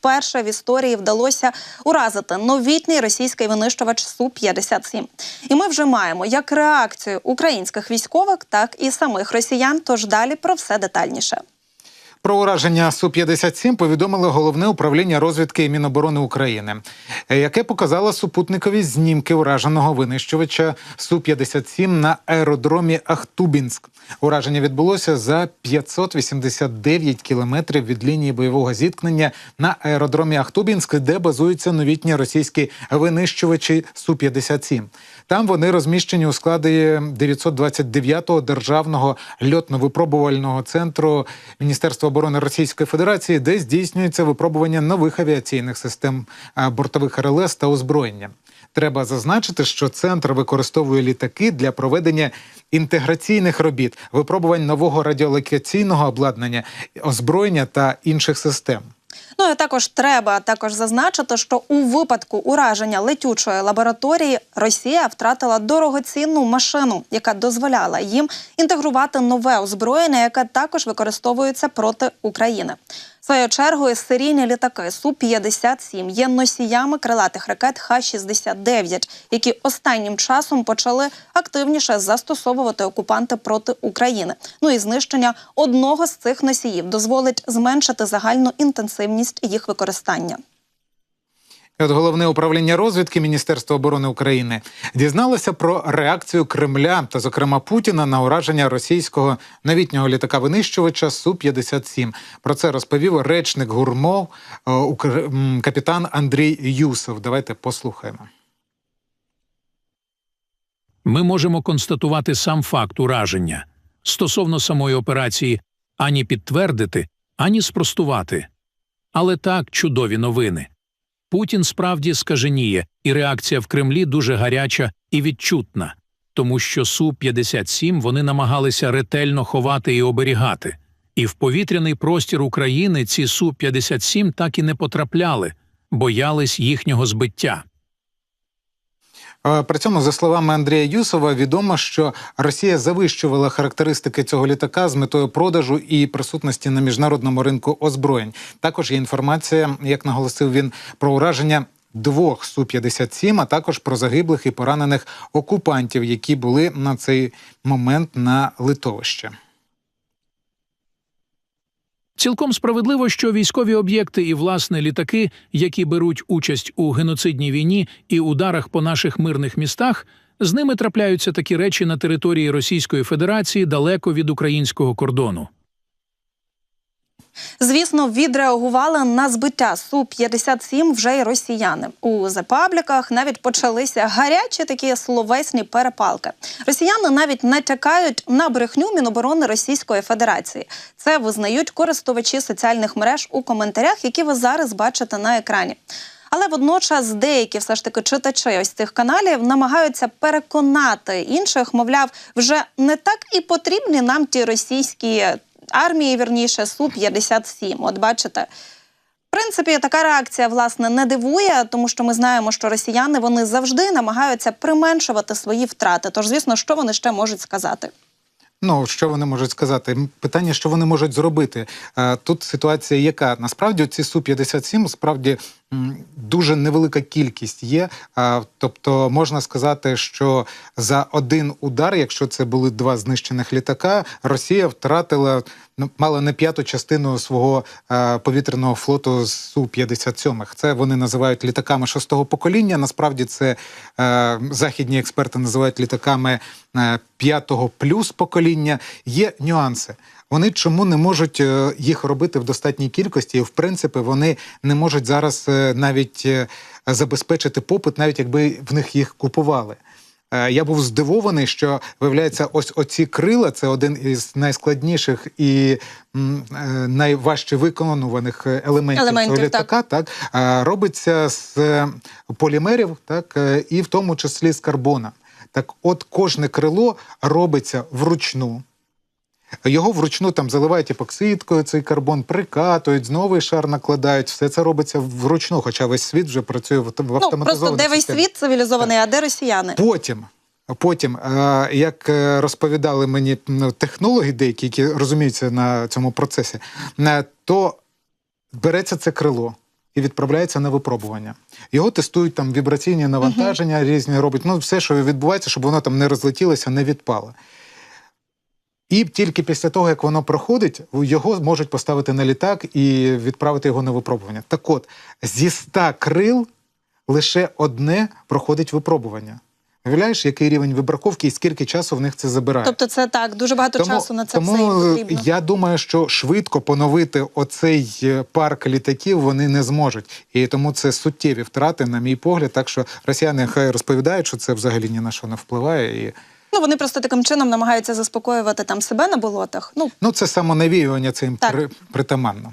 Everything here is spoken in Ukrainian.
вперше в історії вдалося уразити новітній російський винищувач су 57 І ми вже маємо як реакцію українських військових, так і самих росіян. Тож далі про все детальніше. Про ураження Су-57 повідомило головне управління розвідки і Міноборони України, яке показало супутникові знімки ураженого винищувача Су-57 на аеродромі Ахтубінськ. Ураження відбулося за 589 кілометрів від лінії бойового зіткнення на аеродромі Ахтубінськ, де базуються новітні російські винищувачі Су-57. Там вони розміщені у складі 929-го державного льотно-випробувального центру Міністерства оборони Російської Федерації, де здійснюється випробування нових авіаційних систем бортових РЛС та озброєння. Треба зазначити, що центр використовує літаки для проведення інтеграційних робіт, випробувань нового радіолокаційного обладнання, озброєння та інших систем. Ну і також треба також зазначити, що у випадку ураження летючої лабораторії Росія втратила дорогоцінну машину, яка дозволяла їм інтегрувати нове озброєння, яке також використовується проти України. Своєю чергою серійні літаки су 57 є носіями крилатих ракет Х-69, які останнім часом почали активніше застосовувати окупанти проти України. Ну і знищення одного з цих носіїв дозволить зменшити загальну інтенсивність їх використання. От головне управління розвідки Міністерства оборони України дізналося про реакцію Кремля та, зокрема, Путіна на ураження російського новітнього літака винищувача су 57 Про це розповів речник гурмов е, капітан Андрій Юсов. Давайте послухаємо. Ми можемо констатувати сам факт ураження стосовно самої операції ані підтвердити, ані спростувати. Але так чудові новини. Путін справді скаженіє, і реакція в Кремлі дуже гаряча і відчутна, тому що Су-57 вони намагалися ретельно ховати і оберігати. І в повітряний простір України ці Су-57 так і не потрапляли, боялись їхнього збиття. Е, При цьому, за словами Андрія Юсова, відомо, що Росія завищувала характеристики цього літака з метою продажу і присутності на міжнародному ринку озброєнь. Також є інформація, як наголосив він, про ураження двох су 57 а також про загиблих і поранених окупантів, які були на цей момент на литовищі. Цілком справедливо, що військові об'єкти і власне літаки, які беруть участь у геноцидній війні і ударах по наших мирних містах, з ними трапляються такі речі на території Російської Федерації далеко від українського кордону. Звісно, відреагували на збиття су 57 вже й росіяни. У запабліках навіть почалися гарячі такі словесні перепалки. Росіяни навіть натякають на брехню Міноборони Російської Федерації. Це визнають користувачі соціальних мереж у коментарях, які ви зараз бачите на екрані. Але водночас деякі все ж таки читачі ось цих каналів намагаються переконати інших, мовляв, вже не так і потрібні нам ті російські армії, вірніше, су 57 От бачите. В принципі, така реакція власне не дивує, тому що ми знаємо, що росіяни вони завжди намагаються применшувати свої втрати. Тож, звісно, що вони ще можуть сказати. Ну що вони можуть сказати? Питання, що вони можуть зробити. Е, Тут ситуація, яка насправді ці су 57 справді дуже невелика кількість є. Тобто можна сказати, що за один удар, якщо це були два знищених літака, Росія втратила ну, мало не п'яту частину свого е, повітряного флоту су 57 Це вони називають літаками шостого покоління. Насправді це е, західні експерти називають літаками е, п'ятого плюс покоління. Є нюанси. Вони чому не можуть е, їх робити в достатній кількості, і в принципі вони не можуть зараз е, навіть е, забезпечити попит, навіть якби в них їх купували. Я був здивований, що виявляється, ось оці крила це один із найскладніших і найважче виконуваних елементів, Елементів, цього літака. Так, е, робиться з полімерів, так і в тому числі з карбона. Так, от кожне крило робиться вручну. Його вручну там заливають епоксидкою, цей карбон прикатують, знову шар накладають. Все це робиться вручну, хоча весь світ вже працює в, в Ну автоматизованій просто де весь світ цивілізований, а де росіяни? Потім, потім, е, як е, розповідали мені ну, технологи, деякі, які розуміються на цьому процесі, е, то береться це крило. і відправляється на випробування. Його тестують там вібраційні навантаження, різні роблять. Ну, все, що відбувається, щоб воно там не розлетілося, не відпало. І тільки після того, як воно проходить, його можуть поставити на літак і відправити його на випробування. Так от, зі ста крил лише одне проходить випробування. Уявляєш, який рівень вибраковки і скільки часу в них це забирає? Тобто, це так дуже багато часу на це тому все їм е, потрібно. я думаю, що швидко поновити оцей е, парк літаків вони не зможуть. І тому це суттєві втрати, на мій погляд. Так що росіяни хай розповідають, що це взагалі ні на що не впливає. І Ну вони просто таким чином намагаються заспокоювати там себе на болотах. Ну ну це самонавіювання, при, притаманно.